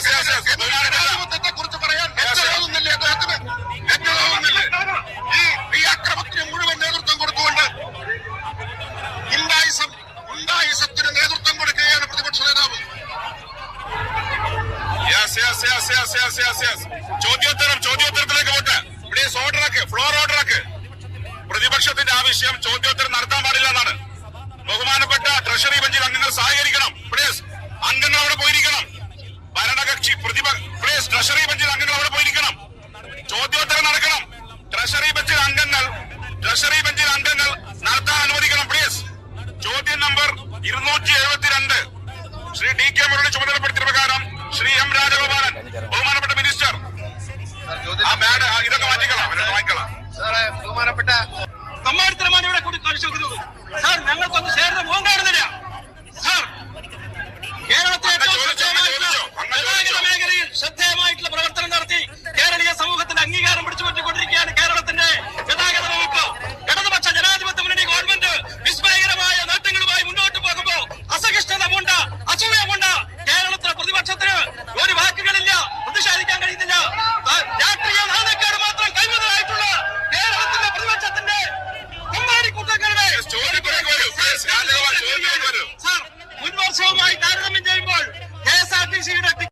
തൊഴിലാളികളെ കുറിച്ച് പറയാൻ ലജ്ജയാകുന്നില്ലേ അദ്ദേഹത്തിന്? ലജ്ജയാകുന്നില്ലേ ഈ ഈ മുഴുവൻ നേതൃത്വം കൊടുത്തുകൊണ്ട് ഉണ്ടായിസം ഉണ്ടായിസത്തിന് നേതൃത്വം കൊടുക്കുകയാണ് പ്രതിപക്ഷ നേതാവ്. ചോദ്യോത്തരം ചോദ്യോത്തരത്തിലേക്ക് പോട്ടെ ഇവിടെ ഓർഡറാക്ക് ഫ്ലോർ ഓർഡറാക്ക് പ്രതിപക്ഷത്തിന്റെ ആവശ്യം ചോദ്യോത്തരം നടത്താൻ പാടില്ല എന്നാണ്. ബഹുമാനപ്പെട്ട ട്രഷറി ബെഞ്ചിൽ അംഗങ്ങൾ സഹകരിക്കണം. പ്ലീസ് അംഗങ്ങൾ അവിടെ പോയിരിക്കണം. പ്രതിപ പ്ലീസ് ട്രഷറി ബെഞ്ചിൽ അംഗങ്ങൾ അവിടെ പോയിരിക്കണം. ചോദ്യോത്തരം നടക്കണം. ട്രഷറി ബെഞ്ചിൽ അംഗങ്ങൾ ട്രഷറി ബെഞ്ചിൽ അംഗങ്ങൾ നടത്താൻ അനുവദിക്കണം പ്ലീസ് ചോദ്യം നമ്പർ ഇരുന്നൂറ്റി എഴുപത്തിരണ്ട് ശ്രീ ഡി കെ മുരളി ചുമതലപ്പെടുത്തിയ പ്രകാരം ശ്രീ എം രാജഗോപാലൻ ബഹുമാനപ്പെട്ട മിനിസ്റ്റർ. ആ ബാഡ് ഇതൊക്കെ മാറ്റിക്കളാം ഇതൊക്കെ മാറ്റിക്കളാം. സാറേ ബഹുമാനപ്പെട്ട സമ്മാനത്തരമാണ് ഇവിടെ കൂടി കാണിച്ചു സാർ ഞങ്ങൾക്കൊന്ന് ചേർന്ന്